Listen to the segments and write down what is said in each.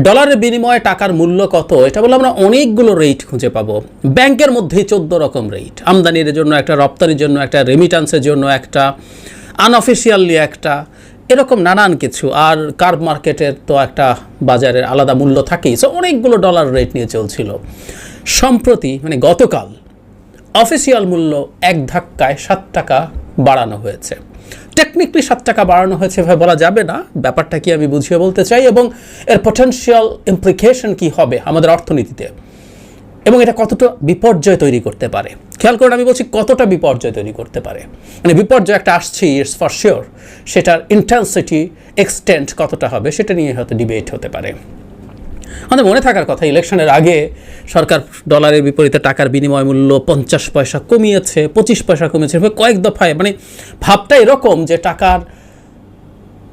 ডলারের বিনিময়ে টাকার মূল্য কত? এটা বলে আমরা অনেকগুলো রেট খুঁজে পাবো। ব্যাংকের মধ্যেই চোদ্দ রকম রেট আমদানির জন্য একটা, রপ্তানির জন্য একটা রেমিটান্সের জন্য একটা আনঅফিসিয়ালি একটা, এরকম নানান কিছু। আর কার্ব মার্কেটের তো একটা বাজারের আলাদা মূল্য থাকেই। সো অনেকগুলো ডলার রেট নিয়ে চলছিল। সম্প্রতি মানে গতকাল অফিসিয়াল মূল্য এক ধাক্কায় সাত টাকা বাড়ানো হয়েছে। টেকনিক্যালি সাত টাকা বাড়ানো হয়েছে, এভাবে বলা যাবে না। ব্যাপারটা কি আমি বুঝিয়ে বলতে চাই এবং এর পটেনশিয়াল ইমপ্লিকেশন কি হবে আমাদের অর্থনীতিতে এবং এটা কতটা বিপর্যয় তৈরি করতে পারে। খেয়াল করুন, আমি বলছি কতটা বিপর্যয় তৈরি করতে পারে। মানে বিপর্যয় একটা আসছে ইটস ফর শিওর সেটার ইন্টেন্সিটি এক্সটেন্ট কতটা হবে সেটা নিয়ে হয়তো ডিবেট হতে পারে। আমাদের মনে থাকার কথা, ইলেকশনের আগে সরকার ডলারের বিপরীতে টাকার বিনিময় মূল্য পঞ্চাশ পয়সা কমিয়েছে, পঁচিশ পয়সা কমিয়েছে কয়েক দফায় মানে ভাবটা এরকম যে টাকার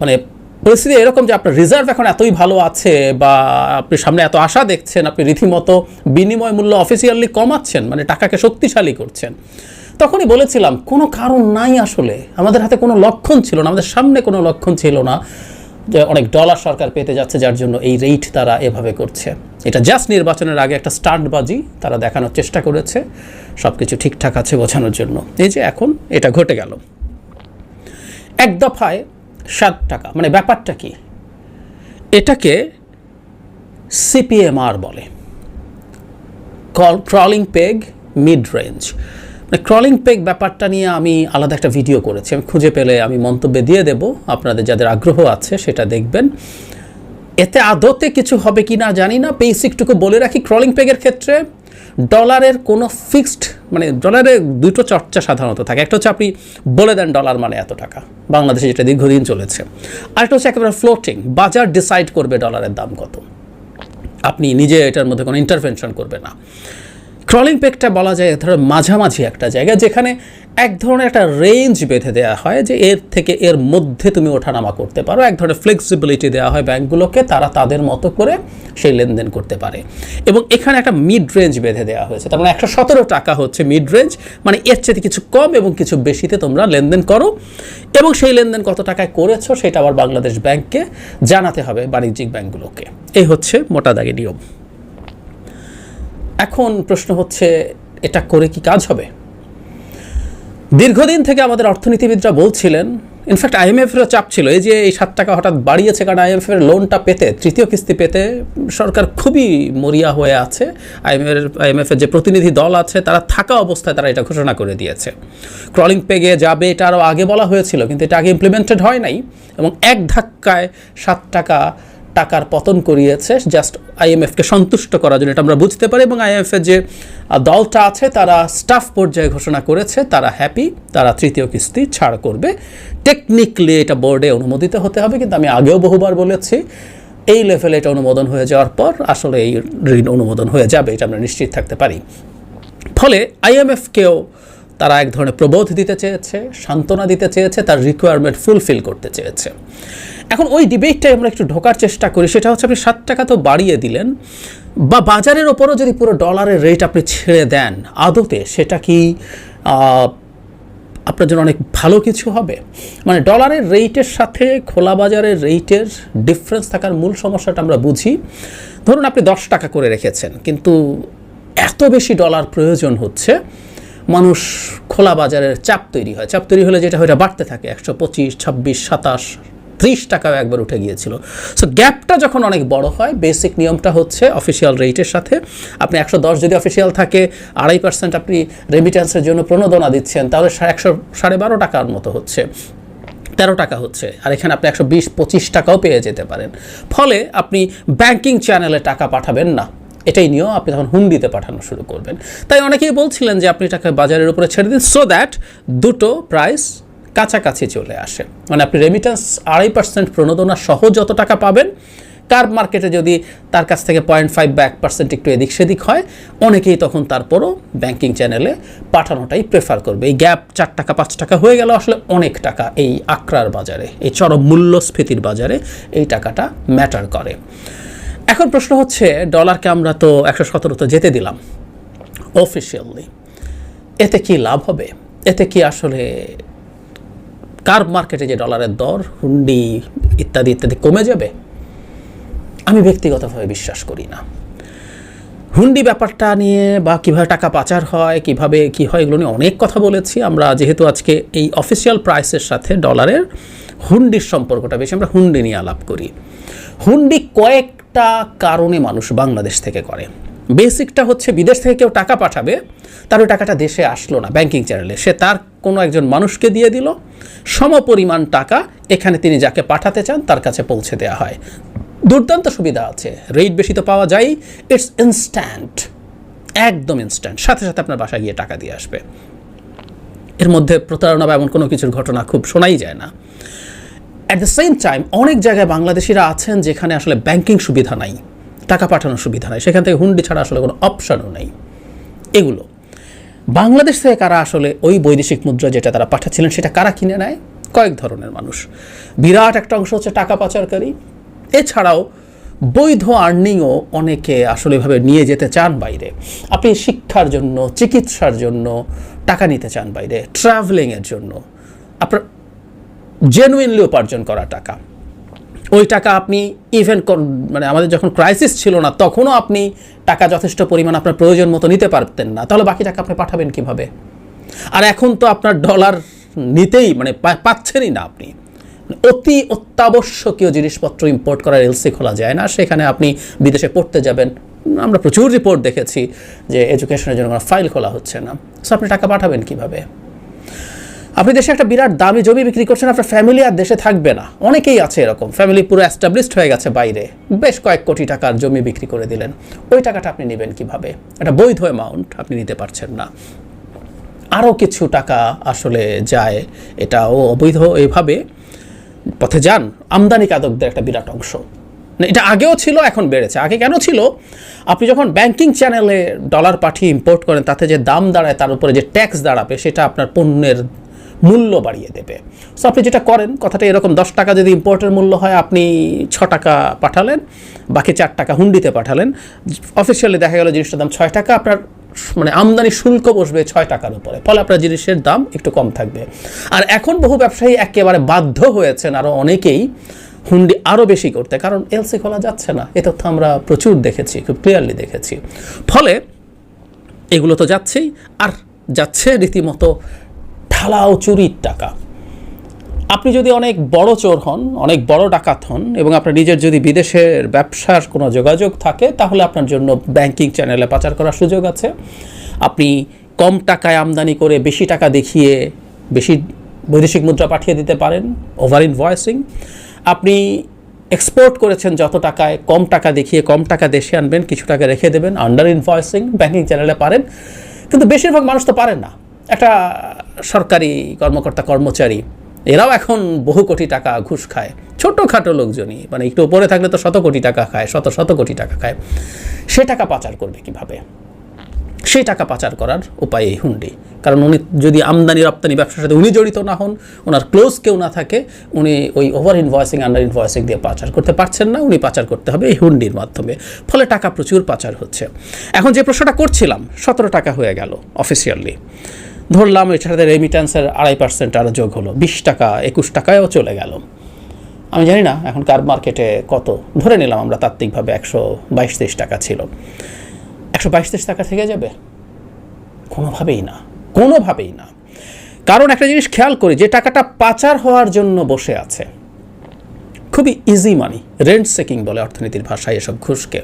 মানে পরিস্থিতি এরকম যে আপনার রিজার্ভ এখন এতই ভালো আছে বা আপনি সামনে এত আশা দেখছেন, আপনি রীতিমতো বিনিময় মূল্য অফিসিয়ালি কমাচ্ছেন মানে টাকাকে শক্তিশালী করছেন। তখনই বলেছিলাম, কোনো কারণ নাই আসলে। আমাদের হাতে কোনো লক্ষণ ছিল না, আমাদের সামনে কোনো লক্ষণ ছিল না। অনেক ডলার সরকার পেতে যাচ্ছে, যার জন্য এই রেট তারা এভাবে করছে। এটা জাস্ট নির্বাচনের আগে একটা স্টার্টবাজি তারা দেখানোর চেষ্টা করেছে। সব কিছু ঠিকঠাক আছে বোঝানোর জন্য। এই যে এখন এটা ঘটে গেল। এক দফায় সাত টাকা মানে ব্যাপারটা কি? এটাকে সিপিএমআর বলে। ক্রলিং পেগ মিড রেঞ্জ মানে ক্রলিং পেক ব্যাপারটা নিয়ে আমি আলাদা একটা ভিডিও করেছি। আমি খুঁজে পেলে আমি মন্তব্যে দিয়ে দেব। আপনাদের যাদের আগ্রহ আছে সেটা দেখবেন। এতে আদতে কিছু হবে কি না জানি না। বেসিকটুকু বলে রাখি ক্রলিং পেগের ক্ষেত্রে ডলারের কোনো ফিক্সড মানে ডলারের দুটো চর্চা সাধারণত থাকে। একটা হচ্ছে আপনি বলে দেন ডলার মানে এত টাকা। বাংলাদেশে যেটা দীর্ঘদিন চলেছে। আরেকটা হচ্ছে একেবারে ফ্লোটিং বাজার ডিসাইড করবে ডলারের দাম কত। আপনি নিজে এটার মধ্যে কোনো ইন্টারভেনশন করবে না। ক্রলিং পেকটা বলা যায়, ধরো মাঝামাঝি একটা জায়গা যেখানে এক ধরনের একটা রেঞ্জ বেঁধে দেওয়া হয় যে এর থেকে এর মধ্যে তুমি ওঠানামা করতে পারো। এক ধরনের ফ্লেক্সিবিলিটি দেওয়া হয় ব্যাংকগুলোকে, তারা তাদের মতো করে সেই লেনদেন করতে পারে। এবং এখানে একটা মিড রেঞ্জ বেঁধে দেওয়া হয়েছে। তার মানে একশো সতেরো টাকা হচ্ছে মিড রেঞ্জ মানে এর চেয়ে কিছু কম এবং কিছু বেশিতে তোমরা লেনদেন করো। এবং সেই লেনদেন কত টাকায় করেছ, সেটা আবার বাংলাদেশ ব্যাংককে জানাতে হবে বাণিজ্যিক ব্যাংকগুলোকে। এই হচ্ছে মোটা দাগে নিয়ম। এখন প্রশ্ন হচ্ছে, এটা করে কি কাজ হবে? দীর্ঘদিন থেকে আমাদের অর্থনীতিবিদরা বলছিলেন ইনফ্যাক্ট আইএমএফেরও চাপ ছিল, এই যে এই সাত টাকা হঠাৎ বাড়িয়েছে কারণ আইএমএফের লোনটা পেতে, তৃতীয় কিস্তি পেতে সরকার খুবই মরিয়া হয়ে আছে। আইএমএফের আইএমএফের যে প্রতিনিধি দল আছে, তারা থাকা অবস্থায় তারা এটা ঘোষণা করে দিয়েছে। ক্রলিং পেগে যাবে, এটা আরও আগে বলা হয়েছিল, কিন্তু এটা আগে ইমপ্লিমেন্টেড হয় নাই, এবং এক ধাক্কায় সাত টাকা টাকার পতন করিয়েছে জাস্ট আইএমএফকে সন্তুষ্ট করার জন্য, এটা আমরা বুঝতে পারি। এবং আইএমএফের যে দলটা আছে, তারা স্টাফ পর্যায়ে ঘোষণা করেছে, তারা হ্যাপি তারা তৃতীয় কিস্তি ছাড় করবে। টেকনিক্যালি এটা বোর্ডে অনুমোদিত হতে হবে, কিন্তু আমি আগেও বহুবার বলেছি, এই লেভেলে এটা অনুমোদন হয়ে যাওয়ার পর আসলে এই ঋণ অনুমোদন হয়ে যাবে, এটা আমরা নিশ্চিত থাকতে পারি। ফলে আইএমএফকেও তারা এক ধরনের প্রবোধ দিতে চেয়েছে, সান্ত্বনা দিতে চেয়েছে, তার রিকোয়ারমেন্ট ফুলফিল করতে চেয়েছে। এখন ওই ডিবেটটাই আমরা একটু ঢোকার চেষ্টা করি। সেটা হচ্ছে আপনি সাত টাকা তো বাড়িয়ে দিলেন, বা বাজারের ওপরও যদি পুরো ডলারের রেট আপনি ছেড়ে দেন, আদতে সেটা কি আপনার জন্য অনেক ভালো কিছু হবে? মানে ডলারের রেটের সাথে খোলা বাজারের রেটের ডিফারেন্স থাকার মূল সমস্যাটা আমরা বুঝি। ধরুন আপনি দশ টাকা করে রেখেছেন, কিন্তু এত বেশি ডলার প্রয়োজন হচ্ছে, মানুষ খোলা বাজারের চাপ তৈরি হয়। চাপ তৈরি হলে যেটা হয় বাড়তে থাকে। একশো পঁচিশ, ছাব্বিশ, সাতাশ ত্রিশ টাকাও একবার উঠে গিয়েছিল। সো গ্যাপটা যখন অনেক বড় হয় বেসিক নিয়মটা হচ্ছে অফিসিয়াল রেটের সাথে আপনি একশো দশ যদি অফিসিয়াল থাকে, আড়াই পার্সেন্ট আপনি রেমিটেন্সের জন্য প্রণোদনা দিচ্ছেন, তাহলে একশো সাড়ে বারো টাকার মতো হচ্ছে, তেরো টাকা হচ্ছে। আর এখানে আপনি একশো বিশ, পঁচিশ টাকাও পেয়ে যেতে পারেন। ফলে আপনি ব্যাংকিং চ্যানেলে টাকা পাঠাবেন না। এটাই নিয়েও আপনি তখন হুন্ডিতে পাঠানো শুরু করবেন। তাই অনেকেই বলছিলেন যে আপনি টাকা বাজারের উপরে ছেড়ে দিন সো দ্যাট দুটো প্রাইস কাছাকাছি চলে আসে। মানে আপনি রেমিটেন্স আড়াই পার্সেন্ট প্রণোদনা সহ যত টাকা পাবেন কার্ব মার্কেটে যদি তার কাছ থেকে পয়েন্ট ফাইভ বা এক পার্সেন্ট একটু এদিক সেদিক হয়, অনেকেই তখন তারপরও ব্যাংকিং চ্যানেলে পাঠানোটাই প্রেফার করবে। এই গ্যাপ চার টাকা, পাঁচ টাকা হয়ে গেল আসলে অনেক টাকা এই আক্রার বাজারে, এই চরম মূল্যস্ফীতির বাজারে এই টাকাটা ম্যাটার করে। এখন প্রশ্ন হচ্ছে ডলারকে আমরা তো একশো সতেরোতে যেতে দিলাম অফিসিয়ালি এতে কি লাভ হবে? এতে কি আসলে কার্ব মার্কেটে যে ডলারের দর, হুন্ডি ইত্যাদি ইত্যাদি কমে যাবে? আমি ব্যক্তিগতভাবে বিশ্বাস করি না। হুন্ডি ব্যাপারটা নিয়ে বা কীভাবে টাকা পাচার হয়, কীভাবে কি হয়, এগুলো নিয়ে অনেক কথা বলেছি। আমরা যেহেতু আজকে এই অফিসিয়াল প্রাইসের সাথে ডলারের হুন্ডির সম্পর্কটা বেশি, আমরা হুন্ডি নিয়ে আলাপ করি। হুন্ডি কয়েকটা কারণে মানুষ বাংলাদেশ থেকে করে। বেসিকটা হচ্ছে বিদেশ থেকে কেউ টাকা পাঠাবে, তার ওই টাকাটা দেশে আসলো না ব্যাংকিং চ্যানেলে সে তার কোনো একজন মানুষকে দিয়ে দিল। সমপরিমাণ টাকা এখানে তিনি যাকে পাঠাতে চান তার কাছে পৌঁছে দেওয়া হয়। দুর্দান্ত সুবিধা আছে। রেট বেশি তো পাওয়া যায় ইটস ইনস্ট্যান্ট একদম ইনস্ট্যান্ট সাথে সাথে আপনার বাসায় গিয়ে টাকা দিয়ে আসবে। এর মধ্যে প্রতারণা বা এমন কোনো কিছুর ঘটনা খুব শোনাই যায় না। অ্যাট দ্য সেম টাইম অনেক জায়গায় বাংলাদেশিরা আছেন যেখানে আসলে ব্যাংকিং সুবিধা নাই। টাকা পাঠানোর সুবিধা নাই। সেখান থেকে হুন্ডি ছাড়া আসলে কোনো অপশনও নেই। এগুলো। বাংলাদেশ থেকে কারা আসলে ওই বৈদেশিক মুদ্রা যেটা তারা পাঠাচ্ছিলেন, সেটা কারা কিনে নেয়? কয়েক ধরনের মানুষ। বিরাট একটা অংশ হচ্ছে টাকা পাচারকারী। এছাড়াও বৈধ আর্নিংও অনেকে আসলে এভাবে নিয়ে যেতে চান বাইরে। আপনি শিক্ষার জন্য, চিকিৎসার জন্য টাকা নিতে চান বাইরে। ট্রাভেলিংয়ের জন্য। আপনার জেনুইনলি উপার্জন করা টাকা। ওই টাকা আপনি ইভেন মানে আমাদের যখন ক্রাইসিস ছিল না, তখনও আপনি টাকা যথেষ্ট পরিমাণ আপনার প্রয়োজন মতো নিতে পারতেন না। তাহলে বাকি টাকা আপনি পাঠাবেন কীভাবে? আর এখন তো আপনার ডলার নিতেই মানে পাচ্ছেনই না আপনি। অতি অত্যাবশ্যকীয় জিনিসপত্র ইম্পোর্ট করার এলসি খোলা যায় না। সেখানে আপনি বিদেশে পড়তে যাবেন। আমরা প্রচুর রিপোর্ট দেখেছি যে এডুকেশনের জন্য ফাইল খোলা হচ্ছে না। সো আপনি টাকা পাঠাবেন কীভাবে? আপনি দেশে একটা বিরাট দামি জমি বিক্রি করছেন, আপনার ফ্যামিলি আর দেশে থাকবে না। অনেকেই আছে এরকম। ফ্যামিলি পুরো অ্যাস্টাবলিশড হয়ে গেছে বাইরে। বেশ কয়েক কোটি টাকার জমি বিক্রি করে দিলেন। ওই টাকাটা আপনি নেবেন কীভাবে? একটা বৈধ অ্যামাউন্ট আপনি নিতে পারছেন না। আরও কিছু টাকা আসলে যায়, এটাও অবৈধ। এভাবে পথে যান। আমদানি কাদকদের একটা বিরাট অংশ। এটা আগেও ছিল, এখন বেড়েছে। আগে কেন ছিল? আপনি যখন ব্যাংকিং চ্যানেলে ডলার পাঠিয়ে ইম্পোর্ট করেন, তাতে যে দাম দাঁড়ায়, তার উপরে যে ট্যাক্স দাঁড়াবে, সেটা আপনার পণ্যের মূল্য বাড়িয়ে দেবে। সো আপনি যেটা করেন, কথাটা এরকম, দশ টাকা যদি ইম্পোর্টের মূল্য হয়, আপনি ছ টাকা পাঠালেন, বাকি চার টাকা হুন্ডিতে পাঠালেন। অফিসিয়ালি দেখা গেল জিনিসটার দাম ছয় টাকা, আপনার মানে আমদানি শুল্ক বসবে ছয় টাকার উপরে। ফলে আপনার জিনিসের দাম একটু কম থাকবে। আর এখন বহু ব্যবসায়ী একেবারে বাধ্য হয়েছেন আরও অনেকেই হুন্ডি আরও বেশি করতে, কারণ এলসি খোলা যাচ্ছে না। এ তথ্য আমরা প্রচুর দেখেছি, খুব ক্লিয়ারলি দেখেছি। ফলে এগুলো তো যাচ্ছেই, আর যাচ্ছে রীতিমতো ঢালাও চুরির টাকা। আপনি যদি অনেক বড় চোর হন, অনেক বড় ডাকাত হন এবং আপনার নিজের যদি বিদেশের ব্যবসার কোনো যোগাযোগ থাকে, তাহলে আপনার জন্য ব্যাংকিং চ্যানেলে পাচার করার সুযোগ আছে। আপনি কম টাকায় আমদানি করে বেশি টাকা দেখিয়ে বেশি বৈদেশিক মুদ্রা পাঠিয়ে দিতে পারেন ওভার ইনভয়েসিং আপনি এক্সপোর্ট করেছেন যত টাকায়, কম টাকা দেখিয়ে কম টাকা দেশে আনবেন, কিছু টাকা রেখে দেবেন আন্ডার ইনভয়েসিং ব্যাংকিং চ্যানেলে পারেন। কিন্তু বেশিরভাগ মানুষ তো পারেন না। একটা সরকারি কর্মকর্তা কর্মচারী, এরাও এখন বহু কোটি টাকা ঘুষ খায়। ছোটোখাটো লোকজনই মানে একটু উপরে থাকলে তো শত কোটি টাকা খায়, শত শত কোটি টাকা খায়। সে টাকা পাচার করবে কীভাবে? সেই টাকা পাচার করার উপায় এই হুন্ডি। কারণ উনি যদি আমদানি রপ্তানি ব্যবসার সাথে উনি জড়িত না হন, ওনার ক্লোজ কেউ না থাকে, উনি ওই ওভার ইনভয়েসিং, আন্ডার ইনভয়েসিং দিয়ে পাচার করতে পারছেন না, উনি পাচার করতে হবে এই হুন্ডির মাধ্যমে। ফলে টাকা প্রচুর পাচার হচ্ছে। এখন যে প্রশ্নটা করছিলাম, সতেরো টাকা হয়ে গেল অফিসিয়ালি ধরলাম এটার সাথে রেমিট্যান্সের আড়াই পার্সেন্ট আরও যোগ হলো। বিশ টাকা, একুশ টাকায়ও চলে গেল। আমি জানি না, এখন কার মার্কেটে কত? ধরে নিলাম আমরা তাত্ত্বিকভাবে একশো বাইশ তেইশ টাকা ছিল। একশো বাইশ তেইশ টাকা থেকে যাবে? কোনোভাবেই না কোনোভাবেই না। কারণ একটা জিনিস খেয়াল করি, যে টাকাটা পাচার হওয়ার জন্য বসে আছে। খুবই ইজি মানি রেন্ট সেকিং বলে অর্থনীতির ভাষায় এসব ঘুষকে।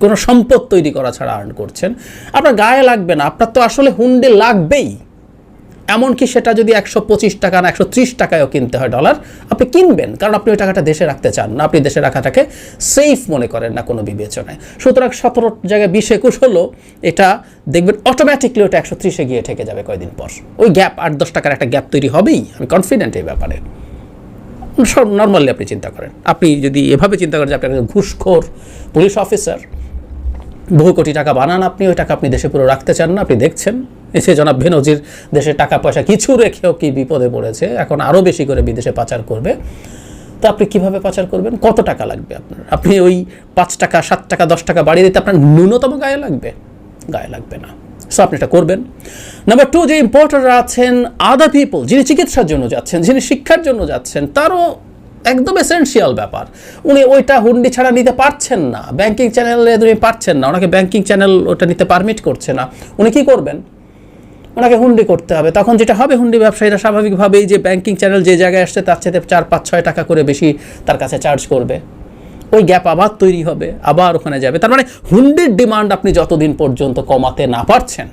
কোনো সম্পদ তৈরি করা ছাড়া আর্ন করছেন। আপনার গায়ে লাগবে না, আপনার তো আসলে হুন্ডে লাগবেই। এমনকি সেটা যদি একশো পঁচিশ টাকা না একশো ত্রিশ টাকায়ও কিনতে হয় ডলার আপনি কিনবেন, কারণ আপনি ওই টাকাটা দেশে রাখতে চান না। আপনি দেশে রাখাটাকে সেফ মনে করেন না কোনো বিবেচনায়। সুতরাং সতেরো জায়গায় বিশ একুশ হলো, এটা দেখবেন অটোমেটিকলি ওটা একশো ত্রিশে গিয়ে ঠেকে যাবে কয়দিন পর। ওই গ্যাপ আট দশ টাকার একটা গ্যাপ তৈরি হবেই, আমি কনফিডেন্ট এই ব্যাপারে। সব নর্মালি আপনি চিন্তা করেন। আপনি যদি এভাবে চিন্তা করেন যে আপনি একজন ঘুষখোর পুলিশ অফিসার বহু কোটি টাকা বানান আপনি, ওই টাকা আপনি দেশে পুরো রাখতে চান না, আপনি দেখছেন। এসে জনাব বেনজির দেশে টাকা পয়সা কিছু রেখেও কি বিপদে পড়েছে, এখন আরও বেশি করে বিদেশে পাচার করবে। তো আপনি কীভাবে পাচার করবেন? কত টাকা লাগবে আপনার? আপনি ওই পাঁচ টাকা, সাত টাকা, দশ টাকা বাড়িয়ে দিতে আপনার ন্যূনতম গায়ে লাগবে? গায়ে লাগবে না। সো আপনি এটা করবেন। নাম্বার টু যে ইম্পোর্টাররা আছেন আদার পিপল যিনি চিকিৎসার জন্য যাচ্ছেন, যিনি শিক্ষার জন্য যাচ্ছেন, তারও একদম এসেন্সিয়াল ব্যাপার। উনি ওইটা হুন্ডি ছাড়া নিতে পারছেন না। ব্যাংকিং চ্যানেলে উনি পারছেন না। ওনাকে ব্যাংকিং চ্যানেল ওটা নিতে পারমিট করছে না। উনি কি করবেন? ওনাকে হুন্ডি করতে হবে। তখন যেটা হবে, হুন্ডি ব্যবসায়ীরা স্বাভাবিকভাবেই যে ব্যাংকিং চ্যানেল যে জায়গায় আসছে, তার চাইতে চার, পাঁচ, ছয় টাকা করে বেশি তার কাছে চার্জ করবে। ওই গ্যাপ আবার তৈরি হবে, আবার ওখানে যাবে। তার মানে হুন্ডির ডিমান্ড আপনি যতদিন পর্যন্ত কমাতে না পারছেন,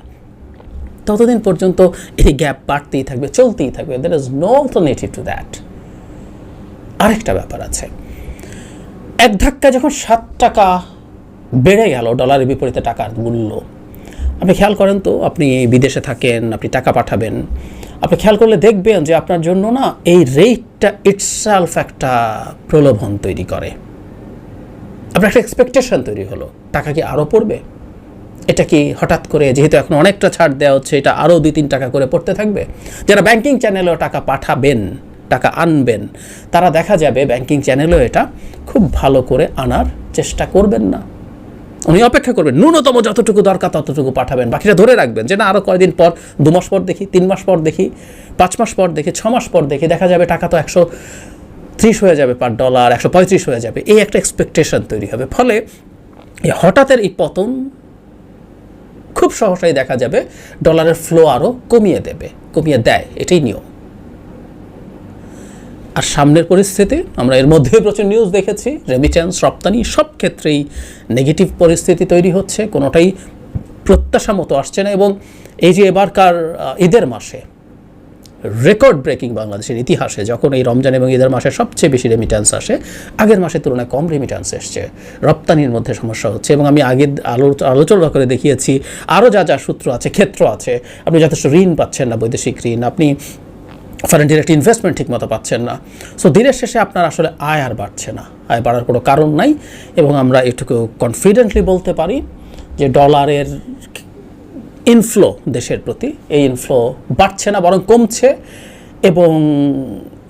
ততদিন পর্যন্ত এই গ্যাপ বাড়তেই থাকবে, চলতেই থাকবে। There is no alternative to that আরেকটা ব্যাপার আছে। এক ধাক্কা যখন সাত টাকা বেড়ে গেল, ডলারের বিপরীতে টাকার মূল্য, আপনি খেয়াল করেন তো, আপনি বিদেশে থাকেন, আপনি টাকা পাঠাবেন। আপনি খেয়াল করলে দেখবেন যে আপনার জন্য না এই রেটটা ইটসেলফ একটা প্রলোভন তৈরি করে। আপনার একটা এক্সপেকটেশন তৈরি হলো, টাকা কি আরও পড়বে? এটা কি হঠাৎ করে, যেহেতু এখন অনেকটা ছাড় দেওয়া হচ্ছে, এটা আরও দুই তিন টাকা করে পড়তে থাকবে? যারা ব্যাংকিং চ্যানেলেও টাকা পাঠাবেন টাকা আনবেন। তারা দেখা যাবে ব্যাংকিং চ্যানেলেও এটা খুব ভালো করে আনার চেষ্টা করবেন না। উনি অপেক্ষা করবেন, ন্যূনতম যতটুকু দরকার ততটুকু পাঠাবেন। বাকিটা ধরে রাখবেন যে, না আরও কয়দিন পর, দু মাস পর দেখি, তিন মাস পর দেখি, পাঁচ মাস পর দেখি, ছ মাস পর দেখি, দেখা যাবে টাকা তো একশো ত্রিশ হয়ে যাবে পার ডলার একশো পঁয়ত্রিশ হয়ে যাবে। এই একটা এক্সপেকটেশন তৈরি হবে। ফলে হঠাৎের এই পতন খুব সহসাই দেখা যাবে ডলারের ফ্লো আরও কমিয়ে দেবে, কমিয়ে দেয়। এটাই নিয়ম। আর সামনের পরিস্থিতি, আমরা এর মধ্যেও প্রচুর নিউজ দেখেছি রেমিট্যান্স রপ্তানি, সব ক্ষেত্রেই নেগেটিভ পরিস্থিতি তৈরি হচ্ছে, কোনোটাই প্রত্যাশা মতো আসছে না এবং এই যে এবারকার ঈদের মাসে রেকর্ড ব্রেকিং বাংলাদেশের ইতিহাসে, যখন এই রমজান এবং ঈদের মাসে সবচেয়ে বেশি রেমিট্যান্স আসে, আগের মাসের তুলনায় কম রেমিট্যান্স এসছে। রপ্তানির মধ্যে সমস্যা হচ্ছে এবং আমি আগে আলো- আলোচনা করে দেখিয়েছি আরও যা যা সূত্র আছে, ক্ষেত্র আছে, আপনি যথেষ্ট ঋণ পাচ্ছেন না বৈদেশিক ঋণ, আপনি ফরেন ডিরেক্ট ইনভেস্টমেন্ট ঠিকমতো পাচ্ছেন না। সো দিনের শেষে আপনার আসলে আয় আর বাড়ছে না। আয় বাড়ার কোনো কারণ নাই এবং আমরা এটুকু কনফিডেন্টলি বলতে পারি যে ডলারের ইনফ্লো দেশের প্রতি, এই ইনফ্লো বাড়ছে না, বরং কমছে এবং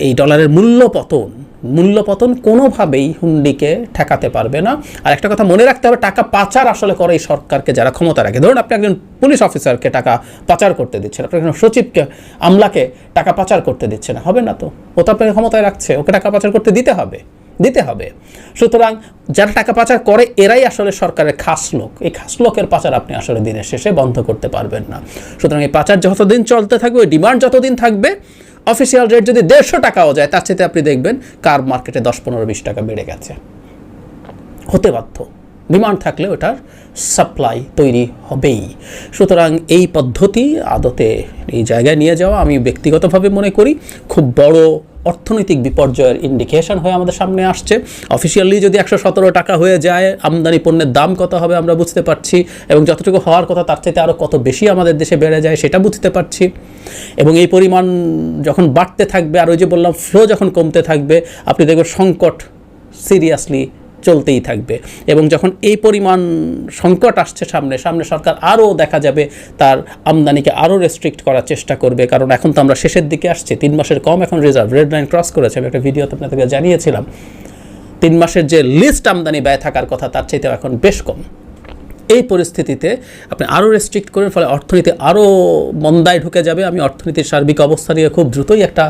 এই ডলারের মূল্য পতন মূল্য পতন কোনোভাবেই হুন্ডিকে ঠেকাতে পারবে না। আর একটা কথা মনে রাখতে হবে, টাকা পাচার আসলে করে এই সরকারকে যারা ক্ষমতা রাখে। ধরুন আপনি একজন পুলিশ অফিসারকে টাকা পাচার করতে দিচ্ছেন, আপনি একজন সচিবকে, আমলাকে টাকা পাচার করতে দিচ্ছে না হবে না তো? ও তো আপনাকে ক্ষমতায় রাখছে, ওকে টাকা পাচার করতে দিতে হবে দিতে হবে। সুতরাং যারা টাকা পাচার করে, এরাই আসলে সরকারের খাস লোক। এই খাস লোকের পাচার আপনি আসলে দিনের শেষে বন্ধ করতে পারবেন না। সুতরাং এই পাচার যতদিন চলতে থাকবে, ওই ডিমান্ড যতদিন থাকবে অফিসিয়াল রেট যদি দেড়শো টাকাও যায়, তার সাথে আপনি দেখবেন কার মার্কেটে দশ, পনেরো, বিশ টাকা বেড়ে গেছে। হতে বাধ্য। ডিমান্ড থাকলে ওটার সাপ্লাই তৈরি হবেই। সুতরাং এই পদ্ধতি আদতে এই জায়গায় নিয়ে যাওয়া আমি ব্যক্তিগতভাবে মনে করি, খুব বড় অর্থনৈতিক বিপর্যয়ের ইন্ডিকেশন হয়ে আমাদের সামনে আসছে। অফিসিয়ালি যদি একশো সতেরো টাকা হয়ে যায়, আমদানি পণ্যের দাম কত হবে আমরা বুঝতে পারছি, এবং যতটুকু হওয়ার কথা তার চাইতে আরও কত বেশি আমাদের দেশে বেড়ে যায় সেটা বুঝতে পারছি। এবং এই পরিমাণ যখন বাড়তে থাকবে, আর ওই যে বললাম ফ্লো যখন কমতে থাকবে, আপনি দেখবেন সংকট সিরিয়াসলি চলতেই থাকবে। এবং যখন এই পরিমাণ সংকট আসছে সামনে সামনে সরকার আরও দেখা যাবে তার আমদানিকে আরও রেস্ট্রিক্ট করার চেষ্টা করবে। কারণ এখন তো আমরা শেষের দিকে আসছি, তিন মাসের কম এখন রিজার্ভ রেড লাইন ক্রস করেছে, আমি একটা ভিডিওতে আপনাদেরকে জানিয়েছিলাম। তিন মাসের যে লিস্ট আমদানি ব্যয় থাকার কথা, তার চাইতেও এখন বেশ কম। এই পরিস্থিতিতে আপনি আরও রেস্ট্রিক্ট করার ফলে অর্থনীতি আরও মন্দায় ঢুকে যাবে। আমি অর্থনীতির সার্বিক অবস্থা নিয়ে খুব দ্রুতই একটা